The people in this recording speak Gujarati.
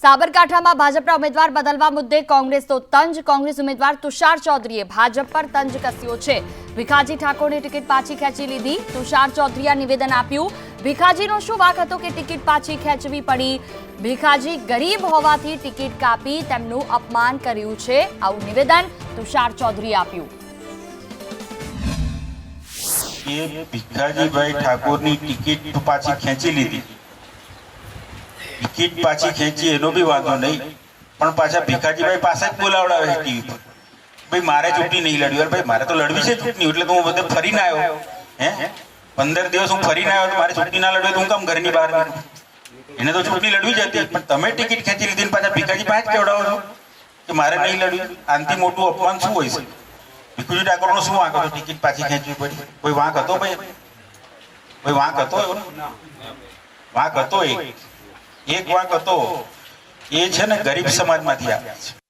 સાબરકાંઠામાં ભાજપના ઉમેદવાર બદલવા મુદ્દે કોંગ્રેસ તો તંજ. કોંગ્રેસ ઉમેદવાર તુષાર ચૌધરીએ ભાજપ પર તંજ કસ્યો છે. ભીખાજી ઠાકોરની ટિકિટ પાછી ખેંચી લીધી. તુષાર ચૌધરીએ નિવેદન આપ્યું. ભીખાજીનો શું વાક હતો કે ટિકિટ પાછી ખેંચવી પડી? ભીખાજી ગરીબ હોવાથી ટિકિટ કાપી તેમનું અપમાન કર્યું છે. આવું નિવેદન તુષાર ચૌધરીએ આપ્યું. ભીખાજીભાઈ ઠાકોરની ટિકિટ પાછી ખેંચી લીધી. ટિકિટ પાછી ખેંચી, એનો બી વાંધો નહીં. પણ પાછા ભીખાજીભાઈ પાસે જ બોલાવડાવે છે ટીવી પર. ભાઈ, મારે ચૂંટણી નહીં લડવી. અરે ભાઈ, મારે તો લડવી છે ચૂંટણી, એટલે તો હું બધે ફરીને આવ્યો. હે? પંદર દિવસ હું ફરીને આવ્યો મારે ચૂંટણી ના લડવી તો હું કામ ઘરની બહાર એને તો ચૂંટણી લડવી જ હતી, પણ તમે ટિકિટ ખેંચી લીધી પાછા ભીખાજી પાસે જ કેવડાવો છો? કે મારે નહીં લડવી? આનાથી મોટું અપમાન શું હોય છે? ભીખુજી ઠાકોરનો શું વાંક હતો? ટિકિટ પાછી ખેંચવી પડી. કોઈ વાંક હતો, ભાઈ? કોઈ વાંક હતો એવો? વાંક હતો એક. એક વાંક હતો એ છે ને ગરીબ સમાજમાંથી આવ્યા છે.